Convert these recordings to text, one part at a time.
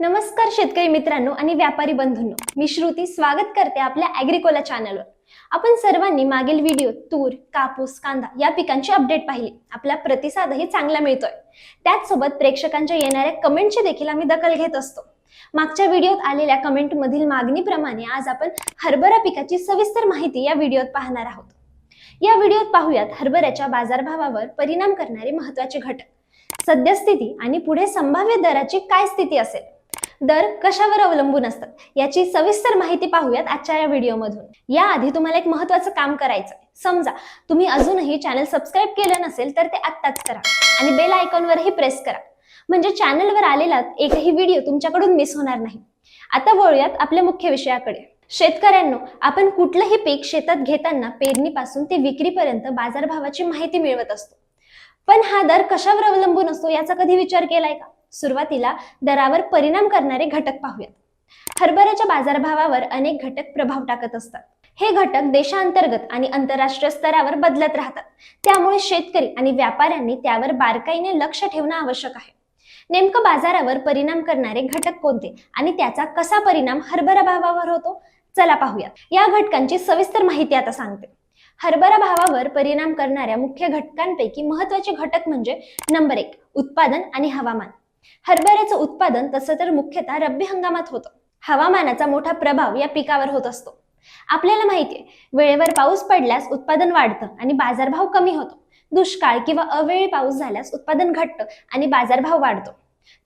नमस्कार शेतकरी मित्रांनो आणि व्यापारी बंधूंनो. मी श्रुती स्वागत करते आपल्या ॲग्रिकोला चॅनलवर आपण सर्वांनी मागील व्हिडिओ तूर कापूस कांदा या पिकांची अपडेट पाहिली. आपला प्रतिसादही चांगला मिळतोय. त्याचसोबत प्रेक्षकांच्या येणाऱ्या कमेंटची देखील आम्ही दखल घेत असतो. मागच्या व्हिडिओत आलेल्या कमेंटमधील मागणीप्रमाणे आज आपण हरभरा पिकाची सविस्तर माहिती या व्हिडिओत पाहणार आहोत. या व्हिडिओत पाहूयात हरभऱ्याच्या बाजारभावावर परिणाम करणारे महत्त्वाचे घटक. सद्यस्थिती आणि पुढे संभाव्य दराची काय स्थिती असेल? दर कशावर अवलंबून असतात? याची सविस्तर माहिती पाहूयात आजच्या या व्हिडिओमधून. याआधी तुम्हाला एक महत्वाचं काम करायचं समजा तुम्ही अजूनही चॅनल सबस्क्राईब केलं नसेल तर ते आत्ताच करा आणि बेल आयकॉनवरही प्रेस करा. म्हणजे चॅनलवर आलेला एकही व्हिडिओ तुमच्याकडून मिस होणार नाही. आता वळूयात आपल्या मुख्य विषयाकडे. शेतकऱ्यांनो आपण कुठलंही पीक शेतात घेताना पेरणीपासून ते विक्रीपर्यंत बाजारभावाची माहिती मिळवत असतो. पण हा दर कशावर अवलंबून असतो याचा कधी विचार केलाय का? सुरुवातीला दरावर परिणाम करणारे घटक पाहूयात. हरभऱ्याच्या बाजारभावावर अनेक घटक प्रभाव टाकत असतात. हे घटक देशांतर्गत आणि आंतरराष्ट्रीय स्तरावर बदलत राहतात. त्यामुळे शेतकरी आणि व्यापाऱ्यांनी त्यावर बारकाईने लक्ष ठेवणं आवश्यक आहे. नेमकं बाजारावर परिणाम करणारे घटक कोणते आणि त्याचा कसा परिणाम हरभरा भावावर होतो? चला पाहूयात. या घटकांची सविस्तर माहिती आता सांगते. हरभरा भावावर परिणाम करणाऱ्या मुख्य घटकांपैकी महत्त्वाचे घटक म्हणजे नंबर एक उत्पादन आणि हवामान. हरभऱ्याचं उत्पादन तसं तर मुख्यतः रब्बी हंगामात होतं. हवामानाचा मोठा प्रभाव या पिकावर होत असतो. आपल्याला माहितीये वेळेवर पाऊस पडल्यास उत्पादन वाढतं आणि बाजारभाव कमी होतो. दुष्काळ किंवा अवेळी पाऊस झाल्यास उत्पादन घटतं आणि बाजारभाव वाढतो.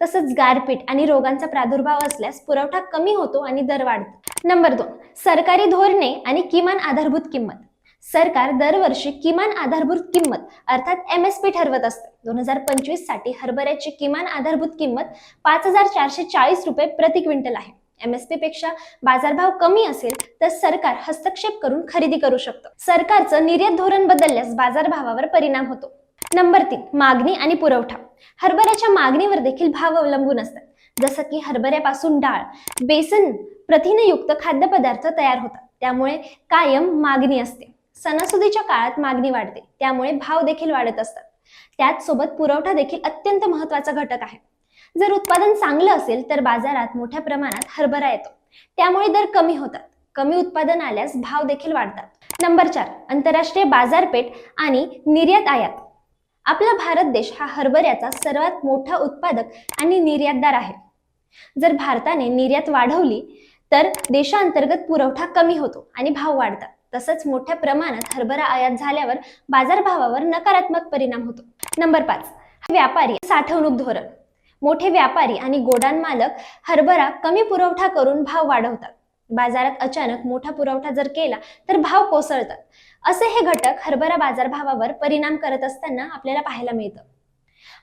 तसंच गारपीट आणि रोगांचा प्रादुर्भाव असल्यास पुरवठा कमी होतो आणि दर वाढतो. नंबर दोन सरकारी धोरणे आणि किमान आधारभूत किंमत. सरकार दरवर्षी किमान आधारभूत किंमत अर्थात एम एस पी ठरवत असते. दोन हजार पंचवीससाठी हरभऱ्याची किमान आधारभूत किंमत पाच हजार चारशे चाळीस रुपये प्रति क्विंटल आहे. एमएसपी पेक्षा बाजारभाव कमी असेल तर सरकार हस्तक्षेप करून खरेदी करू शकतो. सरकारचं निर्यात धोरण बदलल्यास बाजारभावावर परिणाम होतो. नंबर तीन मागणी आणि पुरवठा. हरभऱ्याच्या मागणीवर देखील भाव अवलंबून असतात. जसं की हरभऱ्यापासून डाळ बेसन प्रथिनयुक्त खाद्यपदार्थ तयार होतात. त्यामुळे कायम मागणी असते. सणासुदीच्या काळात मागणी वाढते. त्यामुळे भाव देखील वाढत असतात. त्याचसोबत पुरवठा देखील अत्यंत महत्त्वाचा घटक आहे. जर उत्पादन चांगलं असेल तर बाजारात मोठ्या प्रमाणात हरभरा येतो. त्यामुळे दर कमी होतात. कमी उत्पादन आल्यास भाव देखील वाढतात. नंबर चार आंतरराष्ट्रीय बाजारपेठ आणि निर्यात आयात. आपला भारत देश हा हरभऱ्याचा सर्वात मोठा उत्पादक आणि निर्यातदार आहे. जर भारताने निर्यात वाढवली तर देशांतर्गत पुरवठा कमी होतो आणि भाव वाढतात. तसंच मोठ्या प्रमाणात हरभरा आयात झाल्यावर बाजारभावावर नकारात्मक परिणाम होतो. नंबर पाच व्यापारी साठवणूक धोरण. मोठे व्यापारी आणि गोडान मालक हरभरा कमी पुरवठा करून भाव वाढवतात. बाजारात अचानक मोठा पुरवठा जर केला तर भाव कोसळतात. असे हे घटक हरभरा बाजारभावावर परिणाम करत असताना आपल्याला पाहायला मिळतं.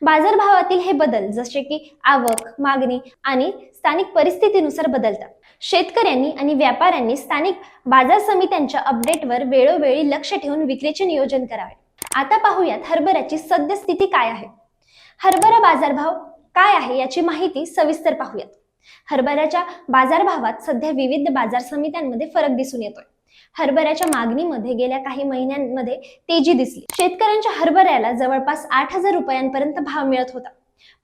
बाजारभावातील हे बदल जसे की आवक मागणी आणि स्थानिक परिस्थितीनुसार बदलतात. शेतकऱ्यांनी आणि व्यापाऱ्यांनी स्थानिक बाजार समित्यांच्या अपडेटवर वेळोवेळी लक्ष ठेवून विक्रीचे नियोजन करावे. आता पाहूयात हरभऱ्याची सद्यस्थिती काय आहे. हरभरा बाजारभाव काय आहे याची माहिती सविस्तर पाहूयात. हरभऱ्याच्या बाजारभावात सध्या विविध बाजार समित्यांमध्ये फरक दिसून येतोय. हरभऱ्याच्या मागणीमध्ये गेल्या काही महिन्यांमध्ये तेजी दिसली. शेतकऱ्यांच्या हरभऱ्याला जवळपास आठ हजार रुपयांपर्यंत भाव मिळत होता.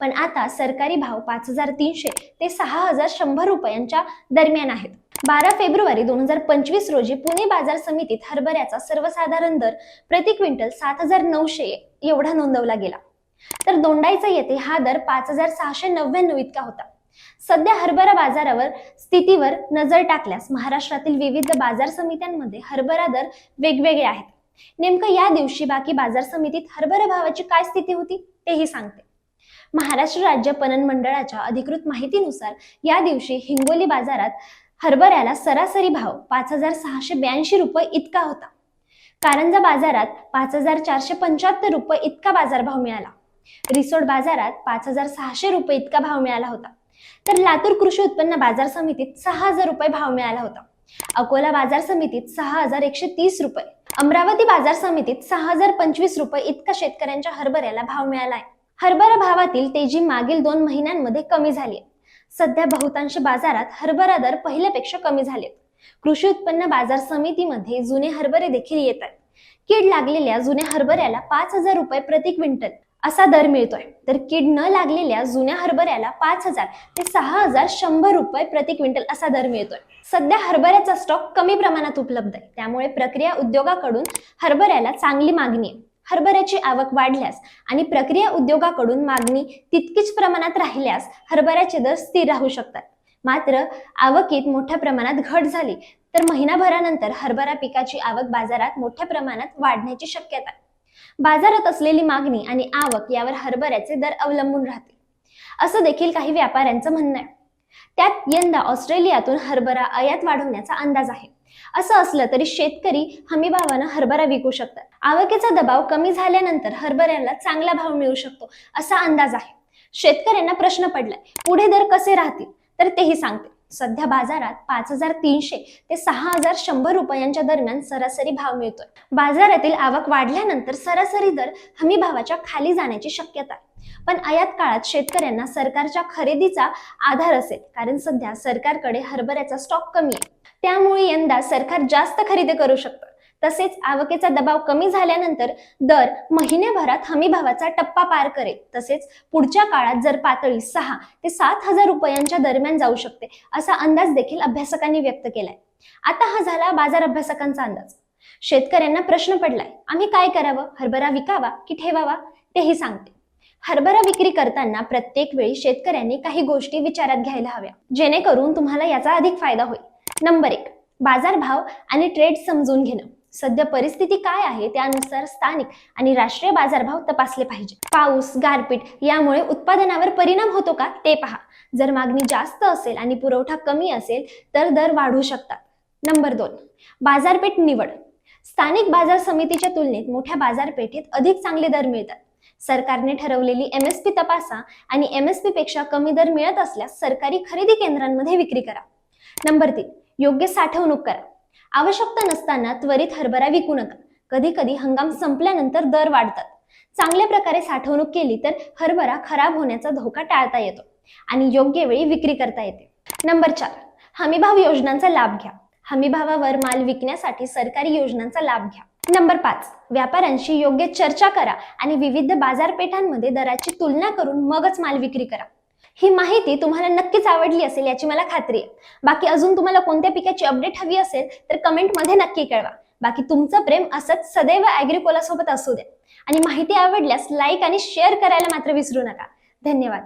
पण आता सरकारी भाव पाच हजार तीनशे ते सहा हजार शंभर रुपयांच्या दरम्यान आहेत. बारा फेब्रुवारी दोन हजार पंचवीस रोजी पुणे बाजार समितीत हरभऱ्याचा सर्वसाधारण दर प्रति क्विंटल सात हजार नऊशे एवढा नोंदवला गेला. तर दोंडाईचा येथे हा दर पाच हजार सहाशे नव्याण्णव इतका होता. सध्या हरभरा बाजारावर स्थितीवर नजर टाकल्यास महाराष्ट्रातील विविध बाजार समित्यांमध्ये हरभरा दर वेगवेगळे आहेत. नेमकं या दिवशी बाकी बाजार समितीत हरभरा भावाची काय स्थिती होती तेही सांगते. महाराष्ट्र राज्य पणन मंडळाच्या अधिकृत माहितीनुसार या दिवशी हिंगोली बाजारात हरभऱ्याला सरासरी भाव पाच हजार सहाशे ब्याऐंशी रुपये इतका होता. कारंजा बाजारात पाच हजार चारशे पंच्याहत्तर रुपये इतका बाजारभाव मिळाला. रिसोड बाजारात पाच हजार सहाशे रुपये इतका भाव मिळाला होता. तर लातूर कृषी उत्पन्न बाजार समितीत सहा हजार रुपये भाव मिळाला होता. अकोला बाजार समितीत सहा हजार एकशे तीस रुपये. अमरावती बाजार समितीत सहा हजार पंचवीस रुपये इतका शेतकऱ्यांच्या हरभऱ्याला भाव मिळाला आहे. हरभरा भावातील तेजी मागील दोन महिन्यांमध्ये कमी झाली सध्या बहुतांश बाजारात हरभरा दर पहिल्यापेक्षा कमी झालेत कृषी उत्पन्न बाजार समितीमध्ये जुने हरभरे देखील येत आहेत. कीड लागलेल्या जुन्या हरभऱ्याला पाच हजार रुपये प्रति क्विंटल. असा दर मिळतोय. तर कीड न लागलेल्या जुन्या हरभऱ्याला पाच हजार ते सहा हजार शंभर रुपये प्रति क्विंटल असा दर मिळतोय. सध्या हरभऱ्याचा स्टॉक कमी प्रमाणात उपलब्ध आहे. त्यामुळे प्रक्रिया उद्योगाकडून हरभऱ्याला चांगली मागणी आहे. हरभऱ्याची आवक वाढल्यास आणि प्रक्रिया उद्योगाकडून मागणी तितकीच प्रमाणात राहिल्यास हरभऱ्याचे दर स्थिर राहू शकतात. मात्र आवकीत मोठ्या प्रमाणात घट झाली तर महिनाभरानंतर हरभरा पिकाची आवक बाजारात मोठ्या प्रमाणात वाढण्याची शक्यता आहे. बाजारात असलेली मागणी आणि आवक यावर हरभऱ्याचे दर अवलंबून राहतील. असं देखील काही व्यापाऱ्यांचं म्हणणं आहे. त्यात यंदा ऑस्ट्रेलियातून हरभरा आयात वाढवण्याचा अंदाज आहे. असं असलं तरी शेतकरी हमीभावानं हरभरा विकू शकतात. आवकेचा दबाव कमी झाल्यानंतर हरभऱ्याला चांगला भाव मिळू शकतो असा अंदाज आहे. शेतकऱ्यांना प्रश्न पडलाय पुढे दर कसे राहतील? तर तेही सांगते. सध्या बाजारात पाच हजार तीनशे ते सहा हजार शंभर रुपयांच्या दरम्यान सरासरी भाव मिळतोय. बाजारातील आवक वाढल्यानंतर सरासरी दर हमी भावाच्या खाली जाण्याची शक्यता आहे. पण आयात काळात शेतकऱ्यांना सरकारच्या खरेदीचा आधार असेल कारण सध्या सरकारकडे हरभऱ्याचा स्टॉक कमी आहे. त्यामुळे यंदा सरकार जास्त खरेदी करू शकतं. तसेच आवकेचा दबाव कमी झाल्यानंतर दर महिन्याभरात हमीभावाचा टप्पा पार करेल. तसेच पुढच्या काळात जर पातळी सहा ते सात हजार रुपयांच्या दरम्यान जाऊ शकते असा अंदाज देखील अभ्यासकांनी व्यक्त केलाय. आता हा झाला बाजार अभ्यासकांचा अंदाज. शेतकऱ्यांना प्रश्न पडलाय आम्ही काय करावं? हरभरा विकावा की ठेवावा? तेही सांगते. हरभरा विक्री करताना प्रत्येक वेळी शेतकऱ्यांनी काही गोष्टी विचारात घ्यायला हव्या. जेणेकरून तुम्हाला याचा अधिक फायदा होईल. नंबर एक बाजारभाव आणि ट्रेड समजून घेणं. सध्या परिस्थिती काय आहे त्यानुसार स्थानिक आणि राष्ट्रीय बाजारभाव तपासले पाहिजे. पाऊस गारपीट यामुळे उत्पादनावर परिणाम होतो का ते पहा. जर मागणी जास्त असेल आणि पुरवठा कमी असेल तर दर वाढू शकतात. नंबर दोन बाजारपेठ निवड. स्थानिक बाजार समितीच्या तुलनेत मोठ्या बाजारपेठेत अधिक चांगले दर मिळतात. सरकारने ठरवलेली एमएसपी तपासा आणि एमएसपी पेक्षा कमी दर मिळत असल्यास सरकारी खरेदी केंद्रांमध्ये विक्री करा. नंबर तीन योग्य साठवणूक करा. आवश्यकता नसताना त्वरित हरभरा विकू नका. कधी कधी हंगाम संपल्यानंतर दर वाढतात. चांगल्या प्रकारे साठवणूक केली तर हरभरा खराब होण्याचा धोका टाळता येतो आणि योग्य वेळी विक्री करता येते. नंबर चार हमीभाव योजनांचा लाभ घ्या. हमीभावावर माल विकण्यासाठी सरकारी योजनांचा लाभ घ्या. नंबर पाच व्यापाऱ्यांशी योग्य चर्चा करा आणि विविध बाजारपेठांमध्ये दराची तुलना करून मगच माल विक्री करा. ही माहिती तुम्हाला नक्कीच आवडली असेल याची मला खात्री आहे. बाकी अजून तुम्हाला कोणत्या पिकाची अपडेट हवी असेल तर कमेंटमध्ये नक्की कळवा. बाकी तुमचं प्रेम असंच सदैव ॲग्रिकोला सोबत असू द्या आणि माहिती आवडल्यास लाईक आणि शेअर करायला मात्र विसरू नका. धन्यवाद.